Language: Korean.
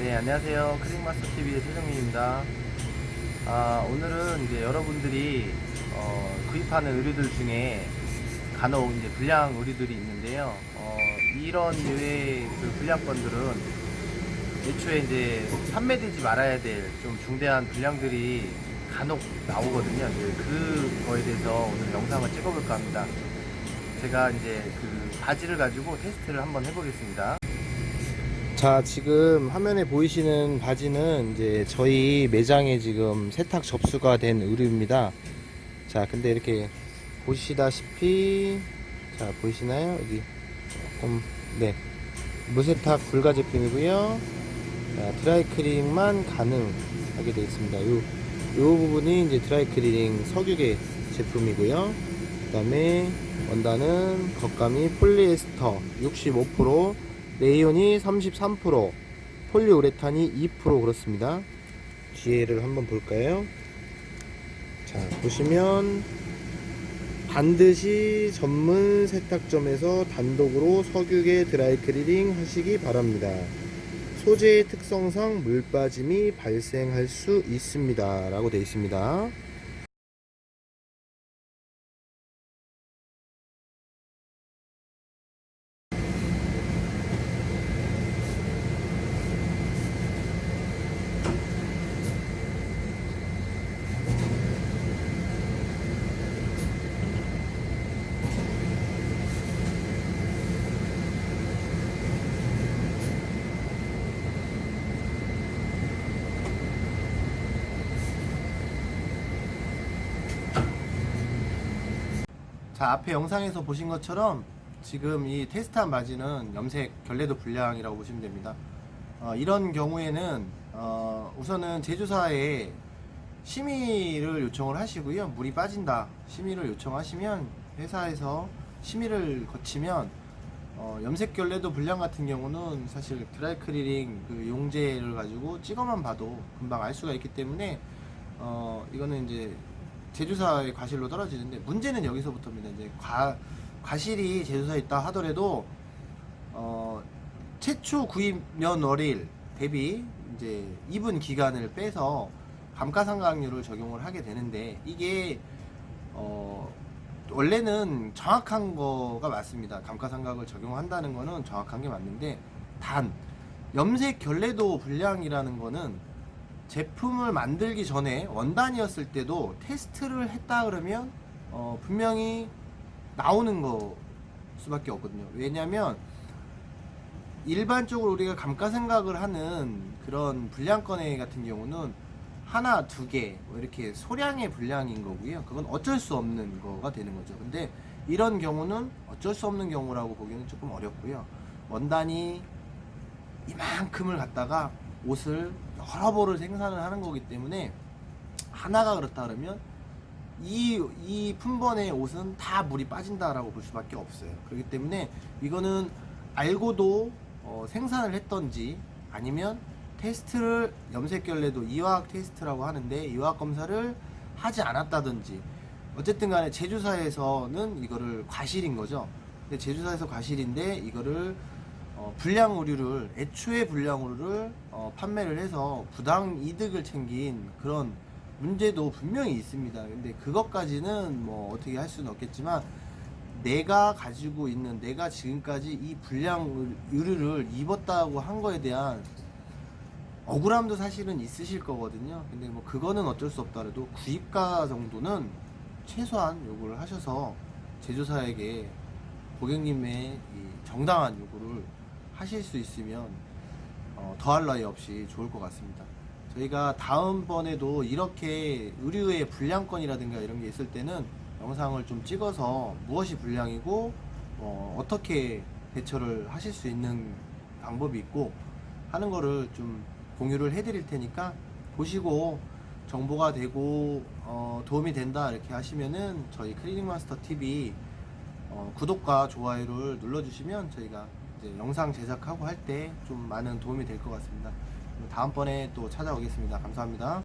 네, 안녕하세요. 크릭마스터 TV의 최정민입니다. 아, 오늘은 이제 여러분들이 어, 구입하는 의류들 중에 간혹 이제 불량 의류들이 있는데요. 어, 이런 류의 그 불량건들은 애초에 이제 판매되지 말아야 될 좀 중대한 불량들이 간혹 나오거든요. 이제 그거에 대해서 오늘 영상을 찍어볼까 합니다. 제가 이제 그 바지를 가지고 테스트를 한번 해보겠습니다. 자, 지금 화면에 보이시는 바지는 이제 저희 매장에 지금 세탁 접수가 된 의류입니다. 자, 근데 이렇게 보시다시피 자, 보이시나요? 여기 조금 네. 무세탁 불가 제품이고요. 자, 드라이클리닝만 가능하게 되어 있습니다. 요, 요 부분이 이제 드라이클리닝 석유계 제품이고요. 그 다음에 원단은 겉감이 폴리에스터 65%, 레이온이 33%, 폴리우레탄이 2% 그렇습니다. 뒤에를 한번 볼까요? 자, 보시면 반드시 전문 세탁점에서 단독으로 석유계 드라이클리닝 하시기 바랍니다. 소재의 특성상 물 빠짐이 발생할 수 있습니다. 라고 되어 있습니다. 자 앞에 영상에서 보신 것처럼 지금 이 테스트한 바지는 염색 결례도 불량이라고 보시면 됩니다. 어, 이런 경우에는 어, 우선은 제조사에 심의를 요청을 하시고요. 물이 빠진다. 심의를 요청하시면 회사에서 심의를 거치면 어, 염색 결례도 불량 같은 경우는 사실 드라이클리닝 그 용제를 가지고 찍어만 봐도 금방 알 수가 있기 때문에 어, 이거는 이제 제조사의 과실로 떨어지는데 문제는 여기서부터입니다. 이제 과, 과실이 제조사에 있다 하더라도 어, 최초 구입면월일 대비 이제 입은 기간을 빼서 감가상각률을 적용을 하게 되는데 이게 어, 원래는 정확한 거가 맞습니다. 감가상각을 적용한다는 거는 정확한 게 맞는데 단 염색 결례도 불량이라는 거는 제품을 만들기 전에 원단이었을 때도 테스트를 했다 그러면 어, 분명히 나오는 거 수밖에 없거든요. 왜냐하면 일반적으로 우리가 감가 생각을 하는 그런 불량건에 같은 경우는 하나, 두 개, 뭐 이렇게 소량의 불량인 거고요. 그건 어쩔 수 없는 거가 되는 거죠. 근데 이런 경우는 어쩔 수 없는 경우라고 보기는 조금 어렵고요. 원단이 이만큼을 갖다가 옷을 여러 벌을 생산을 하는 거기 때문에 하나가 그렇다 그러면 이, 이 품번의 옷은 다 물이 빠진다라고 볼 수밖에 없어요. 그렇기 때문에 이거는 알고도 어, 생산을 했던지 아니면 테스트를 염색 결례도 이화학 테스트라고 하는데 이화학 검사를 하지 않았다든지 어쨌든 간에 제조사에서는 이거를 과실인 거죠. 근데 제조사에서 과실인데 이거를 어, 불량 의류를 애초에 불량 의류를 어, 판매를 해서 부당 이득을 챙긴 그런 문제도 분명히 있습니다. 근데 그것까지는 뭐 어떻게 할 수는 없겠지만 내가 가지고 있는 내가 지금까지 이 불량 의류를 입었다고 한 거에 대한 억울함도 사실은 있으실 거거든요. 근데 뭐 그거는 어쩔 수 없더라도 구입가 정도는 최소한 요구를 하셔서 제조사에게 고객님의 이 정당한 요구를 하실 수 있으면 어, 더할 나위 없이 좋을 것 같습니다. 저희가 다음번에도 이렇게 의류의 불량건이라든가 이런 게 있을 때는 영상을 좀 찍어서 무엇이 불량이고 어, 어떻게 대처를 하실 수 있는 방법이 있고 하는 거를 좀 공유를 해드릴 테니까 보시고 정보가 되고 어, 도움이 된다 이렇게 하시면은 저희 클리닝 마스터 TV 어, 구독과 좋아요를 눌러주시면 저희가 영상 제작하고 할 때 좀 많은 도움이 될 것 같습니다. 다음번에 또 찾아오겠습니다. 감사합니다.